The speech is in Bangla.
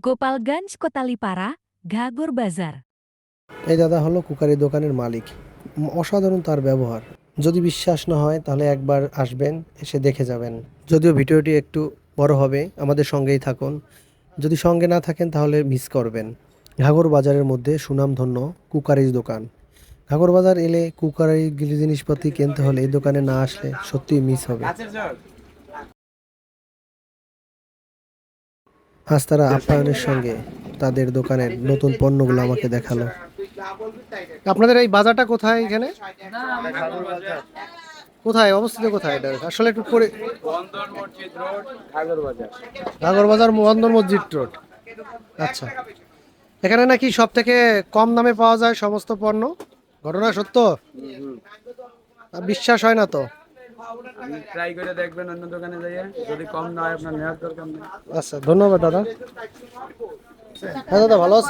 Kota Lipara, Gagor Bazar. এই দাদা হলো কুকারি দোকানের মালিক। অসাধারণ তার ব্যবহার। যদি বিশ্বাস না হয় তাহলে একবার আসবেন এসে দেখে যাবেন। যদিও ভিডিওটি একটু বড় হবে আমাদের সঙ্গেই থাকুন। যদি সঙ্গে না থাকেন তাহলে মিস করবেন। ঘাগর বাজারের মধ্যে সুনামধন্য কুকারিজ দোকান। ঘাগর বাজার এলে কুকারি গিলি জিনিসপাতি কিনতে হলে এই দোকানে না আসলে সত্যিই মিস হবে। আজ তারা আপ্যায়নের সঙ্গে তাদের দোকানের নতুন পণ্যগুলো আমাকে দেখাল। আপনাদের এই বাজারটা কোথায় এখানে? কোথায়? অবস্থিত কোথায় এটা? আসলে একটু পরে বন্দর মসজিদ ঘাগর বাজার। নাগর বাজার বন্দর মসজিদ রোড। আচ্ছা। এখানে নাকি সব থেকে কম দামে পাওয়া যায় সমস্ত পণ্য? ঘটনা সত্য? আর বিশ্বাস হয় না তো? ট্রাই করে দেখবেন অন্য দোকানে যাইয়ে, যদি কম না হয় আপনার নেওয়ার দরকার নেই। আচ্ছা ধন্যবাদ দাদা। হ্যাঁ দাদা, ভালো আছেন?